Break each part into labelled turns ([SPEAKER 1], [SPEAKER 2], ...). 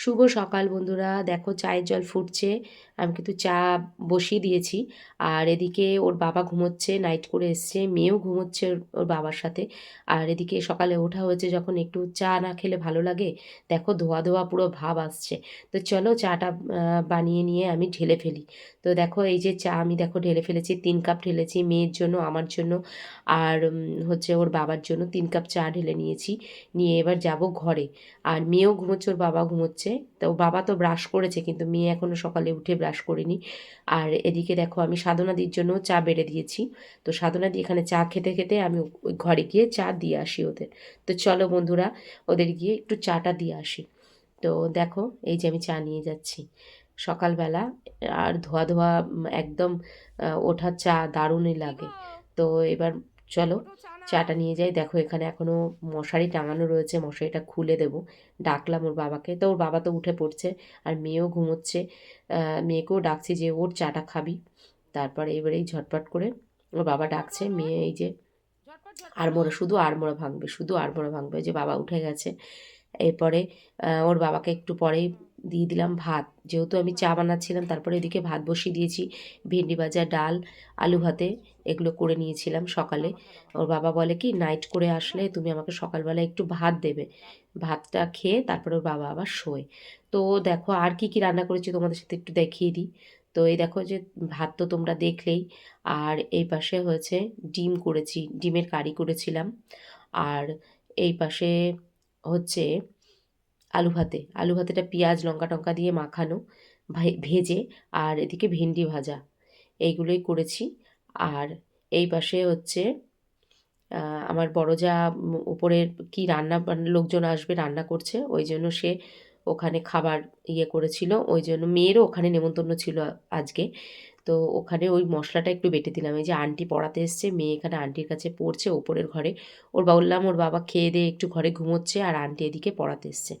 [SPEAKER 1] শুভ সকাল বন্ধুরা। দেখো চায়ের জল ফুটছে, আমি কিন্তু চা বসিয়ে দিয়েছি। আর এদিকে ওর বাবা ঘুমোচ্ছে নাইট করে এসছে, মেয়েও ঘুমোচ্ছে ওর- বাবার সাথে। আর এদিকে সকালে ওঠা হয়েছে যখন একটু চা না খেলে ভালো লাগে, দেখো ধোয়া ধোয়া পুরো ভাব আসছে। তো চলো চাটা বানিয়ে নিয়ে আমি ঢেলে ফেলি। তো দেখো এই যে চা আমি দেখো ঢেলে ফেলেছি, তিন কাপ ঢেলেছি মেয়ের জন্য, আমার জন্য। আর হচ্ছে ওর বাবার জন্য তিন কাপ চা ঢেলে নিয়েছি। নিয়ে এবার যাব ঘরে। আর মেয়েও ঘুমোচ্ছে, ওর বাবা ঘুমোচ্ছে। তো বাবা তো ব্রাশ করেছে কিন্তু মেয়ে এখনও সকালে উঠে ব্রাশ করেনি। আর এদিকে দেখো আমি সাধনাদির জন্য চা বেড়ে দিয়েছি। তো সাধনাদি এখানে চা খেতে খেতে আমি ওই ঘরে গিয়ে চা দিয়ে আসি ওদের। তো চলো বন্ধুরা, ওদের গিয়ে একটু চাটা দিয়ে আসি। তো দেখো, এই যে আমি চা নিয়ে যাচ্ছি। সকালবেলা আর ধোয়া ধোয়া একদম ওঠার চা দারুণই লাগে। তো এবার চলো চাটা নিয়ে যাই। দেখো এখানে এখনও মশারি টাঙানো রয়েছে, মশারিটা খুলে দেব। ডাকলাম ওর বাবাকে। তো ওর বাবা তো উঠে পড়ছে আর মেয়েও ঘুমোচ্ছে। মেয়েকেও ডাকছি যে, ওর চাটা খাবি? তারপরে এবারেই ঝটপট করে ওর বাবা ডাকছে। মেয়ে এই যে আড়মোড়া, শুধু আড়মোড়া ভাঙবে, শুধু আড়মোড়া ভাঙবে। যে বাবা উঠে গেছে। এরপরে ওর বাবাকে একটু পরেই দিয়ে দিলাম ভাত। যেহেতু আমি চা বানাচ্ছিলাম, তারপরে এদিকে ভাত বসিয়ে দিয়েছি। ভেন্ডি ভাজা, ডাল, আলু ভাতে এগুলো করে নিয়েছিলাম সকালে। ওর বাবা বলে কি, নাইট করে আসলে তুমি আমাকে সকালবেলা একটু ভাত দেবে। ভাতটা খেয়ে তারপরে ওর বাবা আবার শোয়। তো দেখো আর কি কি রান্না করেছি তোমাদের সাথে একটু দেখিয়ে দিই। তো এই দেখো যে ভাত তো তোমরা দেখলেই। আর এই পাশে হয়েছে ডিম করেছি, ডিমের কারি করেছিলাম। আর এই পাশে হচ্ছে আলু ভাতে। আলু ভাতেটা পেঁয়াজ, লঙ্কা টঙ্কা দিয়ে মাখানো ভেজে আর এদিকে ভেন্ডি ভাজা। এইগুলোই করেছি। আর এই পাশে হচ্ছে আমার বড় যা উপরে কি রান্না বান্না- লোকজন আসবে রান্না করছে, ওই জন্য সে ওখানে খাবার ইয়ে করেছিল, ওই জন্য মেয়েরও ওখানে নেমন্তন্ন ছিল আজকে। তো ওখানে ওই মশলাটা একটু বেটে দিলাম। এই যে আন্টি পড়াতে এসছে, মেয়ে এখানে আন্টির কাছে পড়ছে ওপরের ঘরে। ওর বললাম ওর বাবা খেয়ে দিয়ে একটু ঘরে ঘুমোচ্ছে আর আন্টি এদিকে পড়াতে এসছে।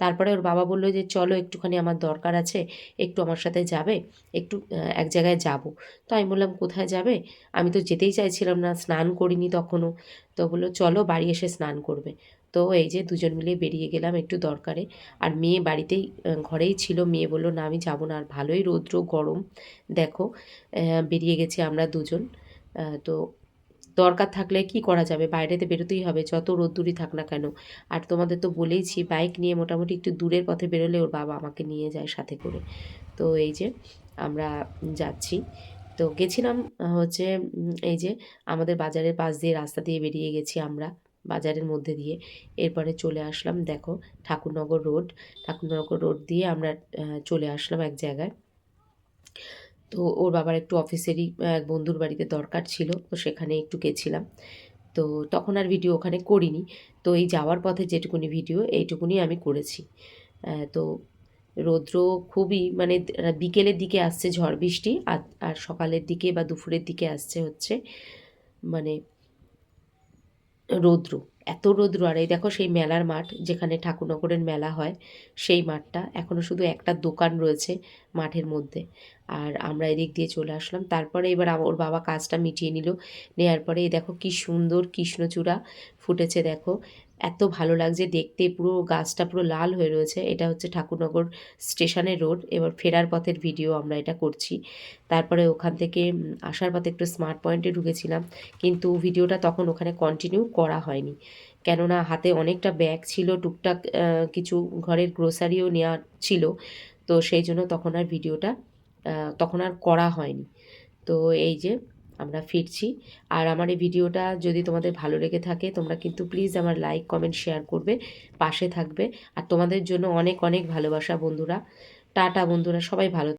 [SPEAKER 1] তারপরে ওর বাবা বলল যে, চলো একটুখানি আমার দরকার আছে, একটু আমার সাথে যাবে, একটু এক জায়গায় যাব। তো আমি বললাম, কোথায় যাবে? আমি তো যেতেই চাইছিলাম না, স্নান করিনি তখনও। তো বলল, চলো বাড়ি এসে স্নান করবে। তো এই যে দুজন মিলে বেরিয়ে গেলাম একটু দরকারে। আর মেয়ে বাড়িতেই ঘরেই ছিল। মেয়ে বলল, না, আমি যাব না। আর ভালোই রৌদ্র, গরম। দেখো বেরিয়ে গেছি আমরা দুজন। তো দরকার থাকলে কি করা যাবে? বাইরেতে বেরোতেই হবে। যত রোদ্দুরই থাক না কেন। আর তোমাদের তো বলেইছি, বাইক নিয়ে মোটামুটি একটু দূরের পথে বেরোলে ওর বাবা আমাকে নিয়ে যায় সাথে করে। তো এই যে আমরা যাচ্ছি। তো গেছিলাম হচ্ছে এই যে আমাদের বাজারের পাশ দিয়ে রাস্তা দিয়ে বেরিয়ে গেছি আমরা। বাজারের মধ্যে দিয়ে। এরপরে চলে আসলাম, দেখো, ঠাকুরনগর রোড। ঠাকুরনগর রোড দিয়ে আমরা চলে আসলাম এক জায়গায়। তো ওর বাবার একটু অফিসেরই এক বন্ধুর বাড়িতে দরকার ছিল, তো সেখানে একটু গেছিলাম। তো তখন আর ভিডিও ওখানে করিনি। তো এই যাওয়ার পথে যেটুকুনি ভিডিও, এইটুকুনি আমি করেছি। তো রৌদ্র খুবই মানে বিকেলের দিকে আসছে ঝড় বৃষ্টি আর সকালের দিকে বা দুপুরের দিকে আসছে হচ্ছে মানে রৌদ্র, এত রৌদ্র। আর এই দেখো সেই মেলার মাঠ যেখানে ঠাকুরনগরের মেলা হয়, সেই মাঠটা এখনও শুধু একটা দোকান রয়েছে মাঠের মধ্যে। আর আমরা এদিক দিয়ে চলে আসলাম। তারপরে এবার ওর বাবা কাজটা মিটিয়ে নিল। নেওয়ার পরে এই দেখো কি সুন্দর কৃষ্ণচূড়া ফুটেছে দেখো। এত ভালো লাগছে দেখতে, পুরো গাছটা পুরো লাল হয়ে রয়েছে। এটা হচ্ছে ঠাকুরনগর স্টেশনের রোড। এবার ফেরার পথের ভিডিও আমরা এটা করছি। তারপরে ওখান থেকে আসার পথে একটু স্মার্ট পয়েন্টে ঢুকেছিলাম, কিন্তু ভিডিওটা তখন ওখানে কন্টিনিউ করা হয়নি। কেননা হাতে অনেকটা ব্যাগ ছিল, টুকটাক কিছু ঘরের গ্রোসারিও নেওয়া ছিল, তো সেই জন্য তখন আর ভিডিওটা তখন আর করা হয়নি। তো এই যে আমরা ফিরছি। আর আমার এই ভিডিওটা যদি তোমাদের ভালো লেগে থাকে, তোমরা কিন্তু প্লিজ আমার লাইক কমেন্ট শেয়ার করবে, পাশে থাকবে। আর তোমাদের জন্য অনেক অনেক ভালোবাসা বন্ধুরা। টাটা বন্ধুরা, সবাই ভালো